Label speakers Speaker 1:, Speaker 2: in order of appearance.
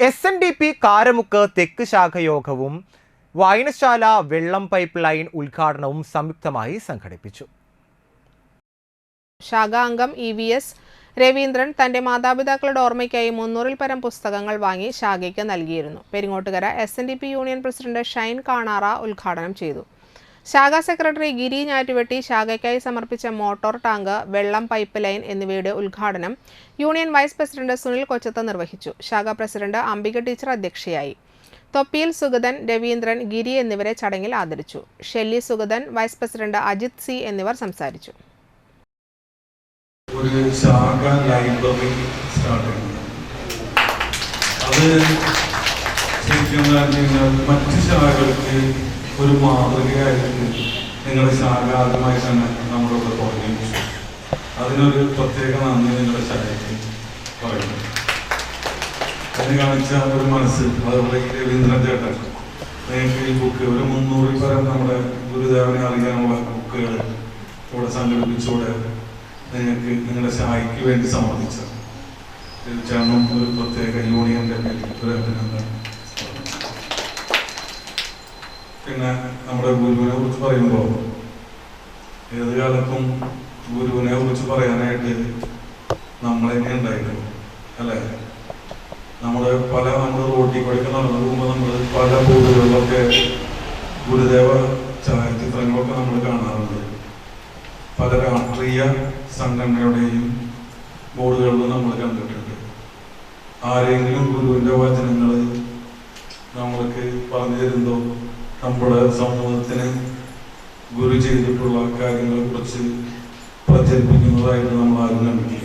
Speaker 1: S N D P Karamukku തെക്ക് ശാഖയോഗവും വായനശാല വെള്ളം പൈപ്പ് ലൈൻ ഉദ്ഘാടനവും സംയുക്തമായി സംഘടിപ്പിച്ചു.
Speaker 2: ശാഖാംഗം ഇ വി എസ് രവീന്ദ്രൻ തന്റെ മാതാപിതാക്കളുടെ ഓർമ്മയ്ക്കായി മുന്നൂറിൽ പരം പുസ്തകങ്ങൾ വാങ്ങി ശാഖയ്ക്ക് നൽകിയിരുന്നു. Peringottukara S union president Shine Kanara ഉദ്ഘാടനം ചെയ്തു. ശാഖാ സെക്രട്ടറി ഗിരി ഞാറ്റുവെട്ടി ശാഖയ്ക്കായി സമർപ്പിച്ച മോട്ടോർ ടാങ്ക് വെള്ളം പൈപ്പ് ലൈൻ എന്നിവയുടെ ഉദ്ഘാടനം union vice president Sunil Kochath നിർവഹിച്ചു. ശാഖാ പ്രസിഡന്റ് അംബിക ടീച്ചർ അധ്യക്ഷയായി. തൊപ്പിയിൽ സുഗതൻ രവീന്ദ്രൻ ഗിരി എന്നിവരെ ചടങ്ങിൽ ആദരിച്ചു. Shelly Sugathan vice president Ajith C എന്നിവർ സംസാരിച്ചു.
Speaker 3: ഒരു ശാഖ ലൈബ്രറി സ്റ്റാർട്ട് അത് ശരിക്കും മറ്റ് ശാഖകൾക്ക് ഒരു മാതൃകയായിട്ട് നിങ്ങളുടെ ശാഖ ആദ്യമായി തന്നെ നമ്മളോട് തുടങ്ങി അതിനൊരു പ്രത്യേക നന്ദി നിങ്ങളുടെ ശാഖയ്ക്ക് പറയുന്നു. അതിന് കാണിച്ച ഒരു മനസ്സ് അതുപോലെ രവീന്ദ്രൻ ചേട്ടൻ. നിങ്ങൾക്ക് ഈ ബുക്ക് ഒരു മുന്നൂറിൽ പരം നമ്മുടെ ഗുരുദേവനെ അറിയാനുള്ള ബുക്കുകൾ ഇവിടെ സംഘടിപ്പിച്ചുകൂടെ നിങ്ങൾക്ക് നിങ്ങളുടെ ശാഖയ്ക്ക് വേണ്ടി സമർപ്പിച്ച തീർച്ചയായും ഒരു പ്രത്യേക യൂണിയന്റെ പേരിൽ ഒരു അഭിനന്ദനം. പിന്നെ നമ്മുടെ ഗുരുവിനെ കുറിച്ച് പറയുമ്പോൾ ഏത് കാലത്തും ഗുരുവിനെ കുറിച്ച് പറയാനായിട്ട് നമ്മൾ തന്നെ ഉണ്ടായിരുന്നു അല്ലേ? നമ്മുടെ പല നമ്മൾ റോട്ടിൽ കൂടെയൊക്കെ നടന്നു പോകുമ്പോൾ നമ്മൾ പല ബോർഡുകളിലൊക്കെ ഗുരുദേവ ഛായാചിത്രങ്ങളൊക്കെ നമ്മൾ കാണാറുണ്ട്. പല രാഷ്ട്രീയ സംഘടനയുടെയും ബോർഡുകളിലും നമ്മൾ കണ്ടിട്ടുണ്ട്. ആരെങ്കിലും ഗുരുവിന്റെ വചനങ്ങൾ നമ്മൾക്ക് പറഞ്ഞു തരുന്നോ നമ്മുടെ സമൂഹത്തിന് ഗുരു ചെയ്തിട്ടുള്ള കാര്യങ്ങളെ കുറിച്ച് പ്രചരിപ്പിക്കുന്നതായിട്ട് നമ്മൾ ആരും കണ്ടിട്ടില്ല